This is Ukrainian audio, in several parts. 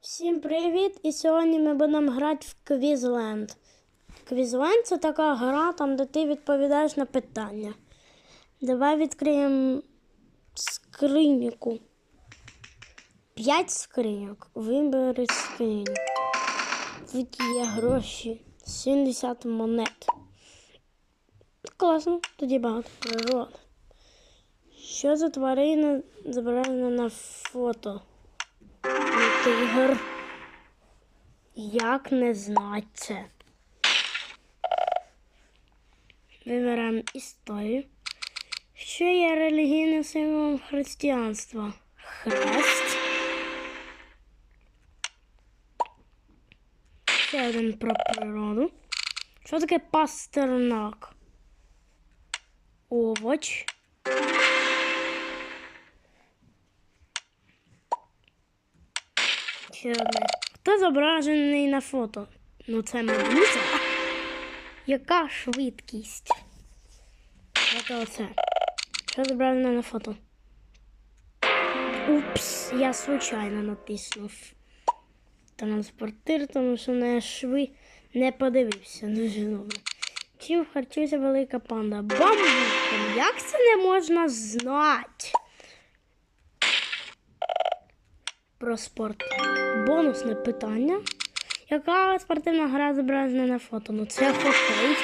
Всім привіт! І сьогодні ми будемо грати в Квізленд. Квізленд це така гра, там, де ти відповідаєш на питання. Давай відкриємо скриньку. П'ять скриньок. Вибери скриньку. Тут є гроші. 70 монет. Класно, тоді багато природи. Що за тварина зображена на фото? Тигр. Як не знати це? Виберемо історію. Що є релігійним символом християнства? Хрест. Ще один про природу. Що таке пастернак? Овоч. Ще одне. Хто зображений на фото? Ну, це медуза. Яка швидкість? Це оце. Що зображено на фото? Упс, я случайно натиснув. Транспортир, тому що на шви не подивився. Дуже добре. Чим харчується велика панда? Бамбуком. Як це не можна знати? Про спорт. Бонусне питання. Яка спортивна гра зображена на фото? Ну це хокей.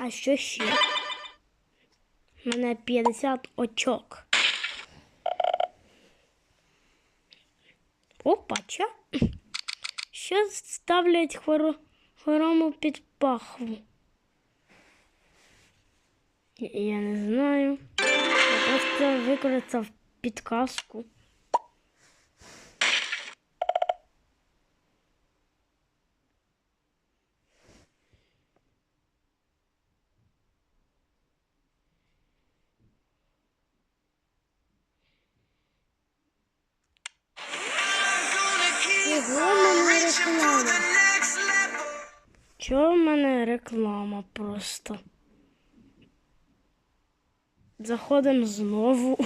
А що ще? У мене 50 очок. Опача. Що ставлять хворо... хворому під пахву? Я не знаю. Я просто використав підказку. Ого, в мене реклама. Чого в мене реклама просто? Заходимо знову.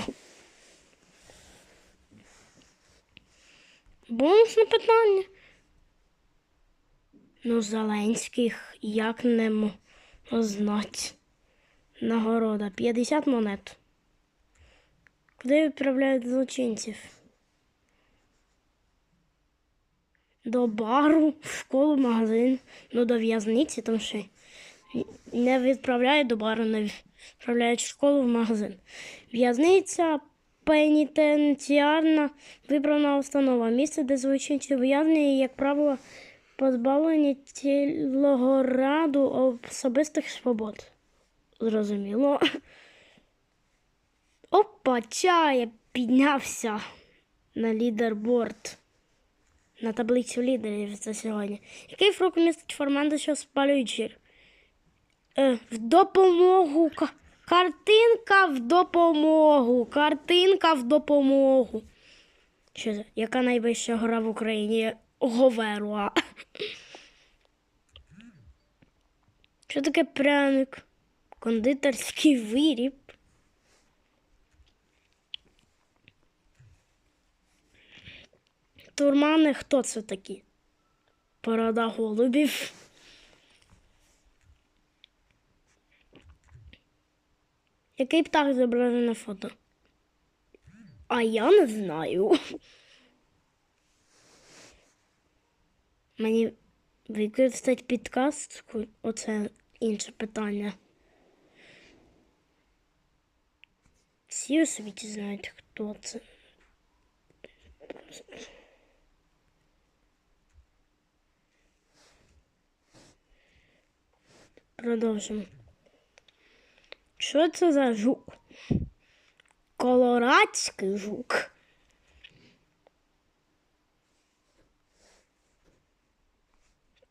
Бонусне питання. Ну, Зеленських як не можна знати. Нагорода 50 монет. Куди відправляють злочинців? До бару, в школу, магазин, ну до в'язниці, тому що не відправляють до бару, не відправляють в школу в магазин. В'язниця пенітенціарна виправна установа. Місце, де злочинці ув'язнені, як правило, позбавлені цілого раду особистих свобод. Зрозуміло. Опа, ча, я піднявся на лідерборд. На таблицю лідерів за сьогодні. Який фрукт містить форманти, що спалюють жир? Е, в допомогу. Картинка в допомогу. Картинка в допомогу. Що це? Яка найвища гора в Україні? Говеруа. Що таке пряник? Кондитерський виріб. Турмани хто це такі? Порода голубів. Який птах зображений на фото? А я не знаю. Мені використати підказку? Оце інше питання. Всі у світі знають, хто це. Продовжимо. Що це за жук? Колорадський жук.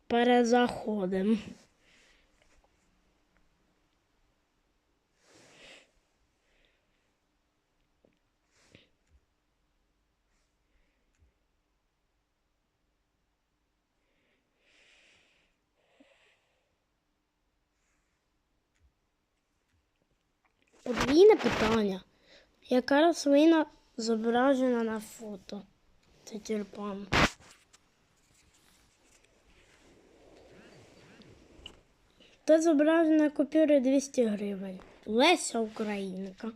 Перезаходимо. Подвійне питання. Яка рослина зображена на фото? Це тюльпан. Тут зображена купюра 200 гривень. Леся Українка.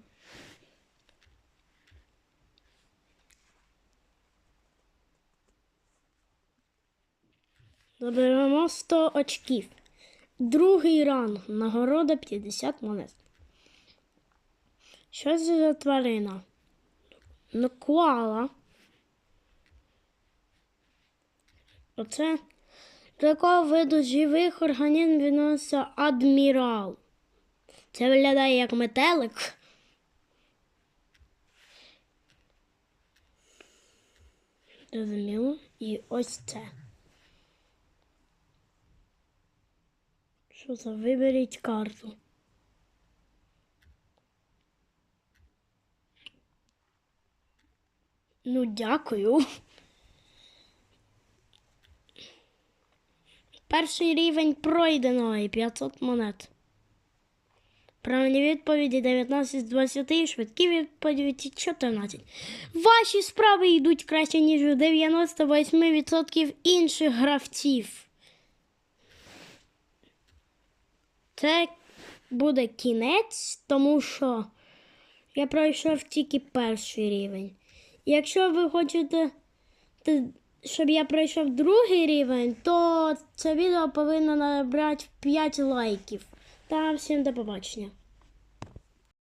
Заберемо 100 очків. Другий ранг. Нагорода 50 монет. Що це за тварина? Ну, коала. Оце до якого виду живих організмів відноситься адмірал. Це виглядає як метелик. Зрозуміло. І ось це. Що за виберіть карту? Ну, дякую. Перший рівень пройдено і 500 монет. Правильні відповіді 19 з 20, швидкі відповіді 14. Ваші справи йдуть краще, ніж у 98% інших гравців. Це буде кінець, тому що я пройшов тільки перший рівень. Якщо ви хочете, щоб я пройшов другий рівень, то це відео повинно набрати 5 лайків. Та всім до побачення.